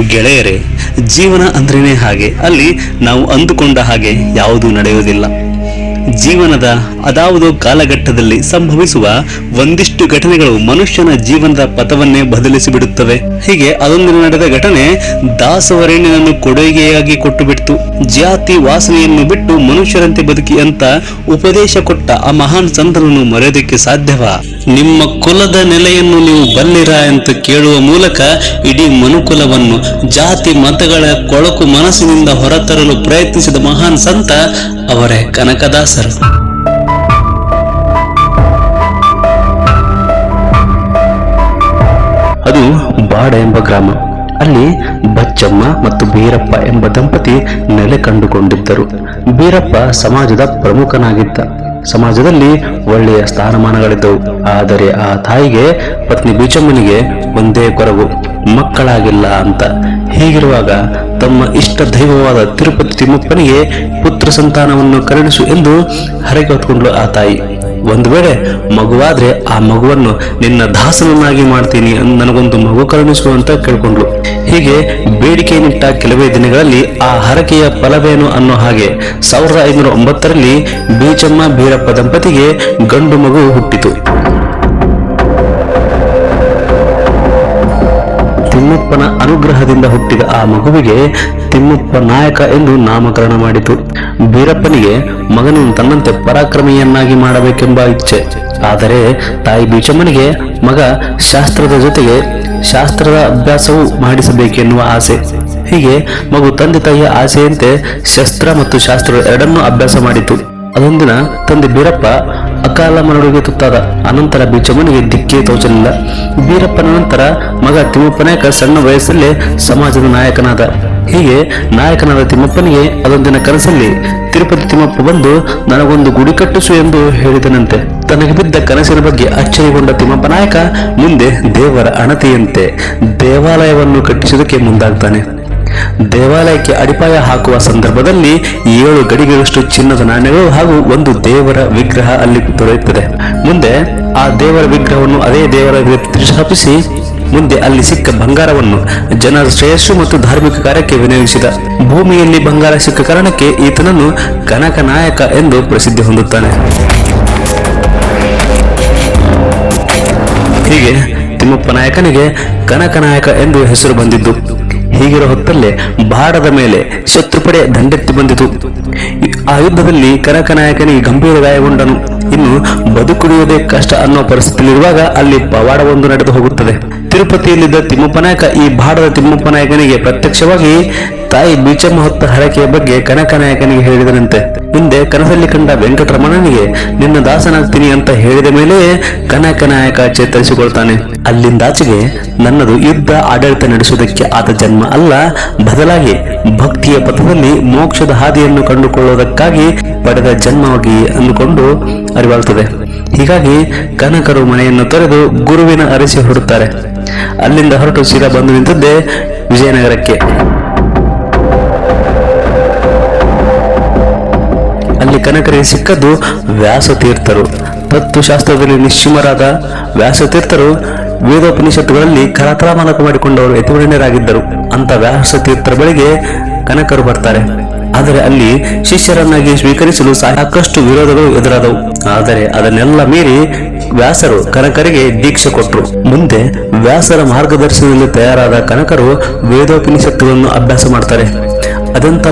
ಗೆಳೆಯರೇ, ಜೀವನ ಅಂದ್ರೇನೆ ಹಾಗೆ. ಅಲ್ಲಿ ನಾವು ಅಂದುಕೊಂಡ ಹಾಗೆ ಯಾವುದೂ ನಡೆಯುವುದಿಲ್ಲ. ಜೀವನದ ಅದಾವುದೋ ಕಾಲಘಟ್ಟದಲ್ಲಿ ಸಂಭವಿಸುವ ಒಂದಿಷ್ಟು ಘಟನೆಗಳು ಮನುಷ್ಯನ ಜೀವನದ ಪಥವನ್ನೇ ಬಿಡುತ್ತವೆ ಹೀಗೆ ಅದೊಂದಿನ ನಡೆದ ಘಟನೆ ದಾಸವರೇಣ್ಯನನ್ನು ಕೊಡುಗೆಯಾಗಿ ಕೊಟ್ಟು ಬಿಡ್ತು ಜಾತಿ ವಾಸನೆಯನ್ನು ಬಿಟ್ಟು ಮನುಷ್ಯರಂತೆ ಬದುಕಿ ಅಂತ ಉಪದೇಶ ಕೊಟ್ಟ ಆ ಮಹಾನ್ ಸಂತನನ್ನು ಮರೆಯೋದಕ್ಕೆ ಸಾಧ್ಯವಾ? ನಿಮ್ಮ ಕುಲದ ನೆಲೆಯನ್ನು ನೀವು ಬಲ್ಲಿರ ಅಂತ ಕೇಳುವ ಮೂಲಕ ಇಡೀ ಮನುಕುಲವನ್ನು, ಜಾತಿ ಮತಗಳ ಕೊಳಕು ಮನಸ್ಸಿನಿಂದ ಹೊರತರಲು ಪ್ರಯತ್ನಿಸಿದ ಮಹಾನ್ ಸಂತ ಅವರೇ ಕನಕದಾಸರು. ಅದು ಬಾಡ ಎಂಬ ಗ್ರಾಮ. ಅಲ್ಲಿ ಬಚ್ಚಮ್ಮ ಮತ್ತು ಬೀರಪ್ಪ ಎಂಬ ದಂಪತಿ ನೆಲೆ ಕಂಡುಕೊಂಡಿದ್ದರು. ಬೀರಪ್ಪ ಸಮಾಜದ ಪ್ರಮುಖನಾಗಿದ್ದ. ಸಮಾಜದಲ್ಲಿ ಒಳ್ಳೆಯ ಸ್ಥಾನಮಾನಗಳಿದ್ದವು. ಆದರೆ ಆ ತಾಯಿಗೆ, ಪತ್ನಿ ಬೀಚಮ್ಮನಿಗೆ ಒಂದೇ ಕೊರಗು, ಮಕ್ಕಳಾಗಿಲ್ಲ ಅಂತ. ಹೀಗಿರುವಾಗ ತಮ್ಮ ಇಷ್ಟ ದೈವವಾದ ತಿರುಪತಿ ತಿಮ್ಮಪ್ಪನಿಗೆ ಪುತ್ರ ಸಂತಾನವನ್ನು ಕರುಣಿಸು ಎಂದು ಹರಕೆ ಹೊತ್ಕೊಂಡ್ಲು ಆ ತಾಯಿ. ಒಂದು ವೇಳೆ ಮಗುವಾದ್ರೆ ಆ ಮಗುವನ್ನು ನಿನ್ನ ದಾಸನನ್ನಾಗಿ ಮಾಡ್ತೀನಿ ನನಗೊಂದು ಮಗು ಕರುಣಿಸು ಅಂತ ಕೇಳ್ಕೊಂಡ್ಲು ಹೀಗೆ ಬೇಡಿಕೆಯನ್ನಿಟ್ಟ ಕೆಲವೇ ದಿನಗಳಲ್ಲಿ ಆ ಹರಕೆಯ ಫಲವೇನು ಅನ್ನೋ ಹಾಗೆ ಸಾವಿರದ ಐನೂರ ಒಂಬತ್ತರಲ್ಲಿ ಬೀಚಮ್ಮ ಬೀರಪ್ಪ ದಂಪತಿಗೆ ಗಂಡು ಮಗು ಹುಟ್ಟಿತು. ತಿಮ್ಮಪ್ಪನ ಅನುಗ್ರಹದಿಂದ ಹುಟ್ಟಿದ ಆ ಮಗುವಿಗೆ ತಿಮ್ಮಪ್ಪ ನಾಯಕ ಎಂದು ನಾಮಕರಣ ಮಾಡಿತು. ಬೀರಪ್ಪನಿಗೆ ಮಗನನ್ನು ತನ್ನಂತೆ ಪರಾಕ್ರಮಿಯನ್ನಾಗಿ ಮಾಡಬೇಕೆಂಬ ಇಚ್ಛೆ. ಆದರೆ ತಾಯಿ ಬೀಚಮ್ಮನಿಗೆ ಮಗ ಶಾಸ್ತ್ರದ ಜೊತೆಗೆ ಶಾಸ್ತ್ರದ ಅಭ್ಯಾಸವೂ ಮಾಡಿಸಬೇಕೆನ್ನುವ ಆಸೆ. ಹೀಗೆ ಮಗು ತಂದೆ ತಾಯಿಯ ಆಸೆಯಂತೆ ಶಸ್ತ್ರ ಮತ್ತು ಶಾಸ್ತ್ರ ಎರಡನ್ನೂ ಅಭ್ಯಾಸ ಮಾಡಿತು. ಅದೊಂದಿನ ತಂದೆ ಬೀರಪ್ಪ ಅಕಾಲ ಮರಳಿಗೆ ತುತ್ತಾದ. ಅನಂತರ ಬೀಚಮ್ಮನಿಗೆ ದಿಕ್ಕೇ ತೋಚಲಿಲ್ಲ. ಬೀರಪ್ಪನ ನಂತರ ಮಗ ತಿಮ್ಮಪ್ಪನಾಯಕ ಸಣ್ಣ ವಯಸ್ಸಲ್ಲೇ ಸಮಾಜದ ನಾಯಕನಾದ. ಹೀಗೆ ನಾಯಕನಾದ ತಿಮ್ಮಪ್ಪನಿಗೆ ಅದೊಂದಿನ ಕನಸಲ್ಲಿ ತಿರುಪತಿ ತಿಮ್ಮಪ್ಪ ಬಂದು ನನಗೊಂದು ಗುಡಿ ಕಟ್ಟಿಸು ಎಂದು ಹೇಳಿದನಂತೆ. ತನಗೆ ಬಿದ್ದ ಕನಸಿನ ಬಗ್ಗೆ ಅಚ್ಚರಿಗೊಂಡ ತಿಮ್ಮಪ್ಪ ನಾಯಕ ಮುಂದೆ ದೇವರ ಅಣತಿಯಂತೆ ದೇವಾಲಯವನ್ನು ಕಟ್ಟಿಸುವುದಕ್ಕೆ ಮುಂದಾಗ್ತಾನೆ. ದೇವಾಲಯಕ್ಕೆ ಅಡಿಪಾಯ ಹಾಕುವ ಸಂದರ್ಭದಲ್ಲಿ ಏಳು ಗಡಿಗಳಷ್ಟು ಚಿನ್ನದ ನಾಣ್ಯಗಳು ಹಾಗೂ ಒಂದು ದೇವರ ವಿಗ್ರಹ ಅಲ್ಲಿ ದೊರೆಯುತ್ತದೆ. ಮುಂದೆ ಆ ದೇವರ ವಿಗ್ರಹವನ್ನು ಅದೇ ದೇವರ ಸ್ಥಾಪಿಸಿ ಮುಂದೆ ಅಲ್ಲಿ ಸಿಕ್ಕ ಬಂಗಾರವನ್ನು ಜನರ ಶ್ರೇಯಸ್ಸು ಮತ್ತು ಧಾರ್ಮಿಕ ಕಾರ್ಯಕ್ಕೆ ವಿನಿಯೋಗಿಸಿದ. ಭೂಮಿಯಲ್ಲಿ ಬಂಗಾರ ಸಿಕ್ಕ ಕಾರಣಕ್ಕೆ ಈತನನ್ನು ಕನಕ ನಾಯಕ ಎಂದು ಪ್ರಸಿದ್ಧಿ ಹೊಂದುತ್ತಾನೆ. ಹೀಗೆ ತಿಮ್ಮಪ್ಪ ನಾಯಕನಿಗೆ ಕನಕ ನಾಯಕ ಎಂದು ಹೆಸರು ಬಂದಿದ್ದು. ಹೀಗಿರೋ ಹೊತ್ತಲ್ಲೇ ಬಾಡದ ಮೇಲೆ ಶತ್ರುಪಡೆ ದಂಡೆತ್ತಿ ಬಂದಿತು. ಆ ಯುದ್ಧದಲ್ಲಿ ಕನಕನಾಯಕನಿಗೆ ಗಂಭೀರ ಗಾಯಗೊಂಡನು ಇನ್ನು ಬದುಕುಳಿಯುವುದೇ ಕಷ್ಟ ಅನ್ನೋ ಪರಿಸ್ಥಿತಿಯಲ್ಲಿರುವಾಗ ಅಲ್ಲಿ ಪವಾಡವೊಂದು ನಡೆದು ಹೋಗುತ್ತದೆ. ತಿರುಪತಿಯಲ್ಲಿದ್ದ ತಿಮ್ಮಪ್ಪ ನಾಯಕ ಈ ಬಾಡದ ತಿಮ್ಮಪ್ಪ ನಾಯಕನಿಗೆ ಪ್ರತ್ಯಕ್ಷವಾಗಿ ತಾಯಿ ಬೀಚಮ್ಮ ಹೊತ್ತ ಹರಕೆಯ ಬಗ್ಗೆ ಕನಕನಾಯಕನಿಗೆ ಹೇಳಿದನಂತೆ. ಹಿಂದೆ ಕನಸಲ್ಲಿ ಕಂಡ ವೆಂಕಟರಮಣನಿಗೆ, ನಿನ್ನ ದಾಸನಾಗ್ತೀನಿ ಅಂತ ಹೇಳಿದ ಮೇಲೆ ಕನಕನಾಯಕ ಚೇತರಿಸಿಕೊಳ್ತಾನೆ. ಅಲ್ಲಿಂದಾಚೆಗೆ ನನ್ನದು ಯುದ್ಧ ಆಡಳಿತ ನಡೆಸುವುದಕ್ಕೆ ಆದ ಜನ್ಮ ಅಲ್ಲ, ಬದಲಾಗಿ ಭಕ್ತಿಯ ಪಥದಲ್ಲಿ ಮೋಕ್ಷದ ಹಾದಿಯನ್ನು ಕಂಡುಕೊಳ್ಳುವುದಕ್ಕಾಗಿ ಪಡೆದ ಜನ್ಮವಾಗಿ ಅಂದುಕೊಂಡು ಅರಿವಾಗುತ್ತದೆ ಹೀಗಾಗಿ ಕನಕರು ಮನೆಯನ್ನು ತೊರೆದು ಗುರುವಿನ ಅರಸಿ ಹೊರಡುತ್ತಾರೆ. ಅಲ್ಲಿಂದ ಹೊರಟು ಸೀದಾ ಬಂದು ನಿಂತದ್ದೇ ವಿಜಯನಗರಕ್ಕೆ. ಕನಕರಿಗೆ ಸಿಕ್ಕದ್ದು ವ್ಯಾಸತೀರ್ಥರು. ತತ್ವಶಾಸ್ತ್ರದಲ್ಲಿ ನಿಶ್ಚಿಮರಾದ ವ್ಯಾಸತೀರ್ಥರು ವೇದೋಪನಿಷತ್ತುಗಳಲ್ಲಿ ಕರತಲಾಮಲಕ ಮಾಡಿಕೊಂಡವರು ಯತಿವರ್ಣ್ಯರಾಗಿದ್ದರು. ಅಂತ ವ್ಯಾಸತೀರ್ಥರ ಬಳಿಗೆ ಕನಕರು ಬರ್ತಾರೆ. ಆದರೆ ಅಲ್ಲಿ ಶಿಷ್ಯರನ್ನಾಗಿ ಸ್ವೀಕರಿಸಲು ಸಾಕಷ್ಟು ವಿರೋಧಗಳು ಎದುರಾದವು. ಆದರೆ ಅದನ್ನೆಲ್ಲ ಮೀರಿ ವ್ಯಾಸರು ಕನಕರಿಗೆ ದೀಕ್ಷೆ ಕೊಟ್ಟರು ಮುಂದೆ ವ್ಯಾಸರ ಮಾರ್ಗದರ್ಶನದಲ್ಲಿ ತಯಾರಾದ ಕನಕರು ವೇದೋಪನಿಷತ್ತುಗಳನ್ನು ಅಭ್ಯಾಸ ಮಾಡ್ತಾರೆ. ಅದಂತ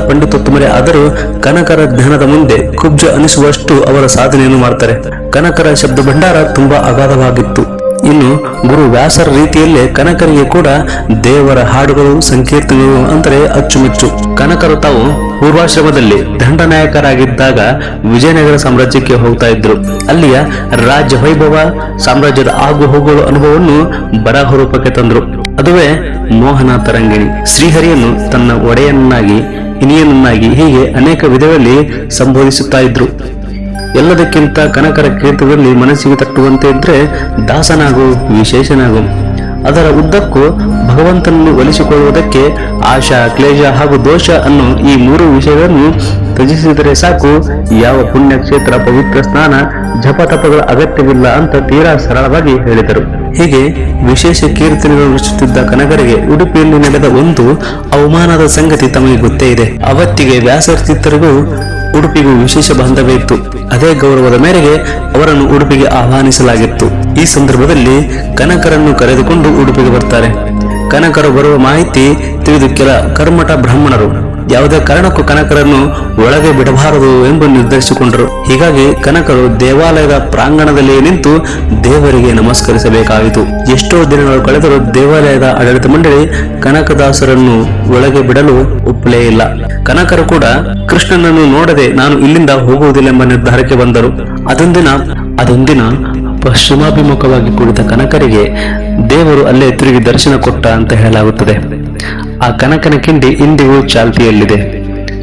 ತುಮರೆ ಆದರೂ ಕನಕರ ಜ್ಞಾನದ ಮುಂದೆ ಕುಬ್ಜ ಅನಿಸುವಷ್ಟು ಅವರ ಸಾಧನೆಯನ್ನು ಮಾಡ್ತಾರೆ. ಕನಕರ ಶಬ್ದ ಭಂಡಾರ ತುಂಬಾ ಅಗಾಧವಾಗಿತ್ತು. ಇನ್ನು ಗುರು ವ್ಯಾಸರ ರೀತಿಯಲ್ಲೇ ಕನಕರಿಗೆ ಕೂಡ ದೇವರ ಹಾಡುಗಳು, ಸಂಕೀರ್ತನೆಗಳು ಅಂದರೆ ಅಚ್ಚುಮೆಚ್ಚು. ಕನಕರು ತಾವು ಪೂರ್ವಾಶ್ರಮದಲ್ಲಿ ದಂಡನಾಯಕರಾಗಿದ್ದಾಗ ವಿಜಯನಗರ ಸಾಮ್ರಾಜ್ಯಕ್ಕೆ ಹೋಗ್ತಾ ಇದ್ರು. ಅಲ್ಲಿಯ ರಾಜ್ಯ ವೈಭವ, ಸಾಮ್ರಾಜ್ಯದ ಆಗು ಹೋಗುವ ಅನುಭವವನ್ನು ಬರಹ ರೂಪಕ್ಕೆ ತಂದ್ರು. ಅದುವೇ ಮೋಹನ ತರಂಗಿಣಿ ಶ್ರೀಹರಿಯನ್ನು ತನ್ನ ಒಡೆಯನ್ನಾಗಿ ಇನಿಯನನ್ನಾಗಿ ಹೀಗೆ ಅನೇಕ ವಿಧಗಳಲ್ಲಿ ಸಂಬೋಧಿಸುತ್ತಾ ಇದ್ರು. ಎಲ್ಲದಕ್ಕಿಂತ ಕನಕರ ಕೀರ್ತದಲ್ಲಿ ಮನಸ್ಸಿಗೆ ತಟ್ಟುವಂತೆ ಇದ್ರೆ ದಾಸನಾಗು, ವಿಶೇಷನಾಗು. ಅದರ ಉದ್ದಕ್ಕೂ ಭಗವಂತನನ್ನು ಒಲಿಸಿಕೊಳ್ಳುವುದಕ್ಕೆ ಆಶಾ, ಕ್ಲೇಶ ಹಾಗೂ ದೋಷ ಅನ್ನೋ ಈ ಮೂರು ವಿಷಯಗಳನ್ನು ತ್ಯಜಿಸಿದರೆ ಸಾಕು. ಯಾವ ಪುಣ್ಯಕ್ಷೇತ್ರ ಪವಿತ್ರ ಸ್ನಾನ ಜಪತಪಗಳ ಅಗತ್ಯವಿಲ್ಲ ಅಂತ ತೀರಾ ಸರಳವಾಗಿ ಹೇಳಿದರು. ಹೀಗೆ ವಿಶೇಷ ಕೀರ್ತನೆಗಳು ರಚಿಸುತ್ತಿದ್ದ ಕನಕರಿಗೆ ಉಡುಪಿಯಲ್ಲಿ ನಡೆದ ಒಂದು ಅವಮಾನದ ಸಂಗತಿ ತಮಗೆ ಗೊತ್ತೇ ಇದೆ. ಅವತ್ತಿಗೆ ವ್ಯಾಸತೀರ್ಥರಿಗೂ ಉಡುಪಿಗೂ ವಿಶೇಷ ಬಾಂಧವ್ಯ ಇತ್ತು. ಅದೇ ಗೌರವದ ಮೇರೆಗೆ ಅವರನ್ನು ಉಡುಪಿಗೆ ಆಹ್ವಾನಿಸಲಾಗಿತ್ತು. ಈ ಸಂದರ್ಭದಲ್ಲಿ ಕನಕರನ್ನು ಕರೆದುಕೊಂಡು ಉಡುಪಿಗೆ ಬರ್ತಾರೆ. ಕನಕರು ಬರುವ ಮಾಹಿತಿ ತಿಳಿದು ಕೆಲ ಕರ್ಮಠ ಬ್ರಾಹ್ಮಣರು. ಯಾವುದೇ ಕಾರಣಕ್ಕೂ ಕನಕರನ್ನು ಒಳಗೆ ಬಿಡಬಾರದು ಎಂದು ನಿರ್ಧರಿಸಿಕೊಂಡರು. ಹೀಗಾಗಿ ಕನಕರು ದೇವಾಲಯದ ಪ್ರಾಂಗಣದಲ್ಲಿ ನಿಂತು ದೇವರಿಗೆ ನಮಸ್ಕರಿಸಬೇಕಾಯಿತು. ಎಷ್ಟೋ ದಿನಗಳು ಕಳೆದರೂ ದೇವಾಲಯದ ಆಡಳಿತ ಮಂಡಳಿ ಕನಕದಾಸರನ್ನು ಒಳಗೆ ಬಿಡಲು ಒಪ್ಪಲೇ ಇಲ್ಲ. ಕನಕರು ಕೂಡ ಕೃಷ್ಣನನ್ನು ನೋಡದೆ ನಾನು ಇಲ್ಲಿಂದ ಹೋಗುವುದಿಲ್ಲ ಎಂಬ ನಿರ್ಧಾರಕ್ಕೆ ಬಂದರು. ಅದೊಂದಿನ ಅದೊಂದಿನ ಪಶ್ಚಿಮಾಭಿಮುಖವಾಗಿ ಕುಳಿತ ಕನಕರಿಗೆ ದೇವರು ಅಲ್ಲೇ ತಿರುಗಿ ದರ್ಶನ ಕೊಟ್ಟ ಅಂತ ಹೇಳಲಾಗುತ್ತದೆ. ಆ ಕನಕನ ಕಿಂಡಿ ಇಂದಿಗೂ ಚಾಲ್ತಿಯಲ್ಲಿದೆ.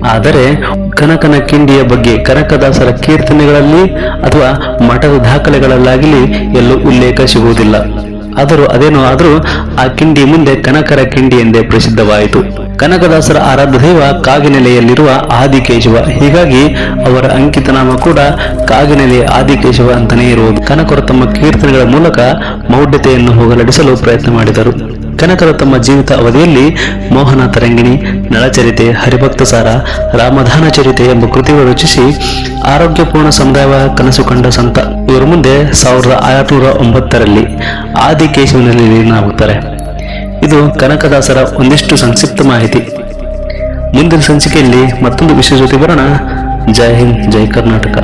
ಆದರೆ ಕನಕನ ಕಿಂಡಿಯ ಬಗ್ಗೆ ಕನಕದಾಸರ ಕೀರ್ತನೆಗಳಲ್ಲಿ ಅಥವಾ ಮಠದ ದಾಖಲೆಗಳಲ್ಲಾಗಲಿ ಎಲ್ಲೂ ಉಲ್ಲೇಖ ಸಿಗುವುದಿಲ್ಲ. ಆದರೂ ಅದೇನೋ ಆದರೂ ಆ ಕಿಂಡಿ ಮುಂದೆ ಕನಕರ ಕಿಂಡಿ ಎಂದೇ ಪ್ರಸಿದ್ಧವಾಯಿತು. ಕನಕದಾಸರ ಆರಾಧ್ಯ ದೈವ ಕಾಗಿನೆಲೆಯಲ್ಲಿರುವ ಆದಿಕೇಶವ. ಹೀಗಾಗಿ ಅವರ ಅಂಕಿತನಾಮ ಕೂಡ ಕಾಗಿನೆಲೆಯ ಆದಿಕೇಶವ ಅಂತಲೇ ಇರುವುದು. ಕನಕರು ತಮ್ಮ ಕೀರ್ತನೆಗಳ ಮೂಲಕ ಮೌಢ್ಯತೆಯನ್ನು ಹೋಗಲಾಡಿಸಲು ಪ್ರಯತ್ನ ಮಾಡಿದರು. ಕನಕರು ತಮ್ಮ ಜೀವಿತ ಅವಧಿಯಲ್ಲಿ ಮೋಹನ ತರಂಗಿಣಿ, ನಳಚರಿತೆ, ಹರಿಭಕ್ತ ಸಾರ, ರಾಮಧಾನ ಚರಿತೆ ಎಂಬ ಕೃತಿಗಳು ರಚಿಸಿ ಆರೋಗ್ಯಪೂರ್ಣ ಸಮುದಾಯ ಕನಸು ಕಂಡ ಸಂತ. ಇವರ ಮುಂದೆ ಸಾವಿರದ ಆರುನೂರ ಒಂಬತ್ತರಲ್ಲಿ ಆದಿಕೇಶವನಲ್ಲಿ ಲೀನಾಗುತ್ತಾರೆ ಇದು ಕನಕದಾಸರ ಒಂದಿಷ್ಟು ಸಂಕ್ಷಿಪ್ತ ಮಾಹಿತಿ. ಮುಂದಿನ ಸಂಚಿಕೆಯಲ್ಲಿ ಮತ್ತೊಂದು ವಿಷಯ ಜೊತೆ ಬರೋಣ. ಜೈ ಹಿಂದ್, ಜೈ ಕರ್ನಾಟಕ.